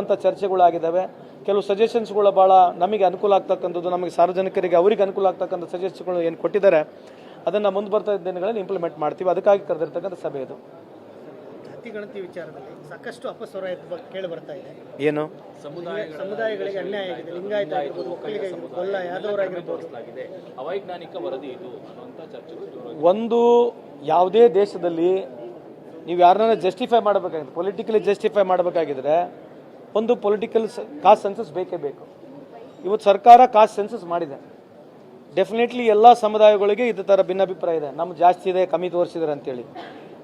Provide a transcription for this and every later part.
ಅಂತ ಚರ್ಚೆಗಳಾಗಿದ್ದಾವೆ. ಕೆಲವು ಸಜೆಷನ್ಸ್ಗಳು ಭಾಳ ನಮಗೆ ಅನುಕೂಲ ಆಗ್ತಕ್ಕಂಥದ್ದು ನಮಗೆ ಸಾರ್ವಜನಿಕರಿಗೆ ಅವರಿಗೆ ಅನುಕೂಲ ಆಗ್ತಕ್ಕಂಥ ಸಜೆಷನ್ಸ್ಗಳು ಏನು ಕೊಟ್ಟಿದ್ದಾರೆ ಅದನ್ನು ಮುಂದೆ ಬರ್ತಾ ಇದ್ದ ದಿನಗಳಲ್ಲಿ ಇಂಪ್ಲಿಮೆಂಟ್ ಮಾಡ್ತೀವಿ. ಅದಕ್ಕಾಗಿ ಕರೆದಿರ್ತಕ್ಕಂಥ ಸಭೆ ಇದು. ಜಾತಿ ಗಣತಿ ವಿಚಾರದಲ್ಲಿ ಸಾಕಷ್ಟು ಅಪಸ್ವರ ಕೇಳಿ ಬರ್ತಾ ಇದೆ. ಏನು? ಸಮುದಾಯಗಳಿಗೆ ಅನ್ಯಾಯ ಆಗಿದೆ ಲಿಂಗಾಯತ ಆಗಿರ್ಬೋದು ಒಕ್ಕಲಿಗ ಗೊಲ್ಲ ಯಾದವರಾಗಿರ್ಬೋದು ಅವೈಜ್ಞಾನಿಕ ವರದಿ ಇದು. ಒಂದು ಯಾವುದೇ ದೇಶದಲ್ಲಿ ನೀವು ಯಾರನ್ನ ಜಸ್ಟಿಫೈ ಮಾಡಬೇಕಾಗಿದೆ ಪೊಲಿಟಿಕಲಿ ಜಸ್ಟಿಫೈ ಮಾಡಬೇಕಾಗಿದ್ರೆ ಒಂದು ಪೊಲಿಟಿಕಲ್ ಕಾಸ್ಟ್ ಸೆನ್ಸಸ್ ಬೇಕೇ ಬೇಕು. ಇವತ್ತು ಸರ್ಕಾರ ಕಾಸ್ಟ್ ಸೆನ್ಸಸ್ ಮಾಡಿದೆ. ಡೆಫಿನೆಟ್ಲಿ ಎಲ್ಲ ಸಮುದಾಯಗಳಿಗೆ ಇದೇ ಥರ ಭಿನ್ನಾಭಿಪ್ರಾಯ ಇದೆ. ನಮ್ಗೆ ಜಾಸ್ತಿ ಇದೆ, ಕಮ್ಮಿ ತೋರಿಸಿದ್ದಾರೆ ಅಂತೇಳಿ.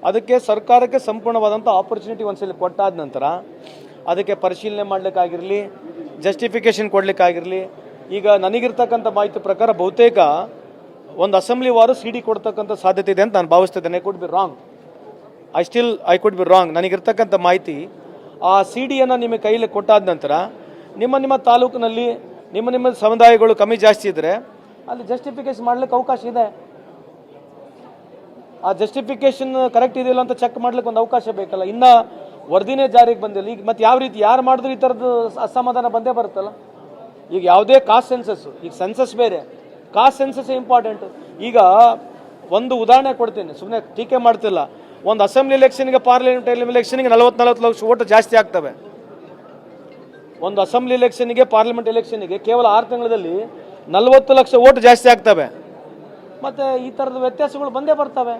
ಅದಕ್ಕೆ ಸರ್ಕಾರಕ್ಕೆ ಸಂಪೂರ್ಣವಾದಂಥ ಆಪರ್ಚುನಿಟಿ ಒಂದ್ಸಲಿ ಕೊಟ್ಟಾದ ನಂತರ ಅದಕ್ಕೆ ಪರಿಶೀಲನೆ ಮಾಡಲಿಕ್ಕಾಗಿರಲಿ ಜಸ್ಟಿಫಿಕೇಷನ್ ಕೊಡಲಿಕ್ಕಾಗಿರಲಿ, ಈಗ ನನಗಿರ್ತಕ್ಕಂಥ ಮಾಹಿತಿ ಪ್ರಕಾರ ಬಹುತೇಕ ಒಂದು ಅಸೆಂಬ್ಲಿ ವಾರು ಸಿ ಡಿ ಕೊಡ್ತಕ್ಕಂಥ ಸಾಧ್ಯತೆ ಇದೆ ಅಂತ ನಾನು ಭಾವಿಸ್ತಿದ್ದೇನೆ. Could be wrong I still I could be wrong ನನಗಿರ್ತಕ್ಕಂಥ ಮಾಹಿತಿ ಆ ಸಿ ಡಿಯನ್ನು ನಿಮಗೆ ಕೈಲಿ ಕೊಟ್ಟಾದ ನಂತರ ನಿಮ್ಮ ನಿಮ್ಮ ತಾಲೂಕಿನಲ್ಲಿ ನಿಮ್ಮ ನಿಮ್ಮ ಸಮುದಾಯಗಳು ಕಮ್ಮಿ ಜಾಸ್ತಿ ಇದ್ದರೆ ಅಲ್ಲಿ ಜಸ್ಟಿಫಿಕೇಶನ್ ಮಾಡ್ಲಿಕ್ಕೆ ಅವಕಾಶ ಇದೆ. ಆ ಜಸ್ಟಿಫಿಕೇಶನ್ ಕರೆಕ್ಟ್ ಇದೆಯಲ್ಲ ಅಂತ ಚೆಕ್ ಮಾಡ್ಲಿಕ್ಕೆ ಒಂದು ಅವಕಾಶ ಬೇಕಲ್ಲ. ಇನ್ನ ವರದಿನೇ ಜಾರಿಗೆ ಬಂದಿಲ್ಲ. ಈಗ ಮತ್ತೆ ಯಾವ ರೀತಿ ಯಾರು ಮಾಡಿದ್ರು ಈ ಥರದ್ದು ಅಸಮಾಧಾನ ಬಂದೇ ಬರುತ್ತಲ್ಲ. ಈಗ ಯಾವುದೇ ಕಾಸ್ಟ್ ಸೆನ್ಸಸ್ ಈಗ ಸೆನ್ಸಸ್ ಬೇರೆ. ಕಾಸ್ಟ್ ಸೆನ್ಸಸ್ ಇಂಪಾರ್ಟೆಂಟ್ ಈಗ ಒಂದು ಉದಾಹರಣೆ ಕೊಡ್ತೀನಿ. ಸುಮ್ಮನೆ ಟೀಕೆ ಮಾಡ್ತಿಲ್ಲ. ಒಂದು ಅಸೆಂಬ್ಲಿ ಎಲೆಕ್ಷನ್ಗೆ ಪಾರ್ಲಿಮೆಂಟ್ ಎಲೆಕ್ಷನ್ಗೆ ನಲವತ್ತು ನಲವತ್ತು ಲಕ್ಷ ಓಟು ಜಾಸ್ತಿ ಆಗ್ತವೆ. ಒಂದು ಅಸೆಂಬ್ಲಿ ಎಲೆಕ್ಷನ್ಗೆ, ಪಾರ್ಲಿಮೆಂಟ್ ಎಲೆಕ್ಷನ್ಗೆ ಕೇವಲ ಆರು ತಿಂಗಳಲ್ಲಿ ನಲವತ್ತು ಲಕ್ಷ ಓಟು ಜಾಸ್ತಿ ಆಗ್ತವೆ. ಮತ್ತು ಈ ಥರದ ವ್ಯತ್ಯಾಸಗಳು ಬಂದೇ ಬರ್ತವೆ.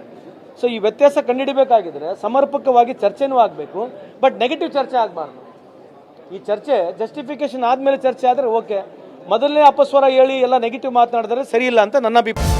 ಸೊ ಈ ವ್ಯತ್ಯಾಸ ಕಂಡುಹಿಡಬೇಕಾಗಿದ್ರೆ ಸಮರ್ಪಕವಾಗಿ ಚರ್ಚೆನೂ ಆಗಬೇಕು ಬಟ್ ನೆಗೆಟಿವ್ ಚರ್ಚೆ ಆಗಬಾರ್ದು. ಈ ಚರ್ಚೆ ಜಸ್ಟಿಫಿಕೇಶನ್ ಆದಮೇಲೆ ಚರ್ಚೆ ಆದರೆ ಓಕೆ ಮೊದಲನೇ ಅಪಸ್ವರ ಹೇಳಿ ಎಲ್ಲ ನೆಗೆಟಿವ್ ಮಾತನಾಡಿದ್ರೆ ಸರಿ ಇಲ್ಲ ಅಂತ ನನ್ನ ಅಭಿಪ್ರಾಯ.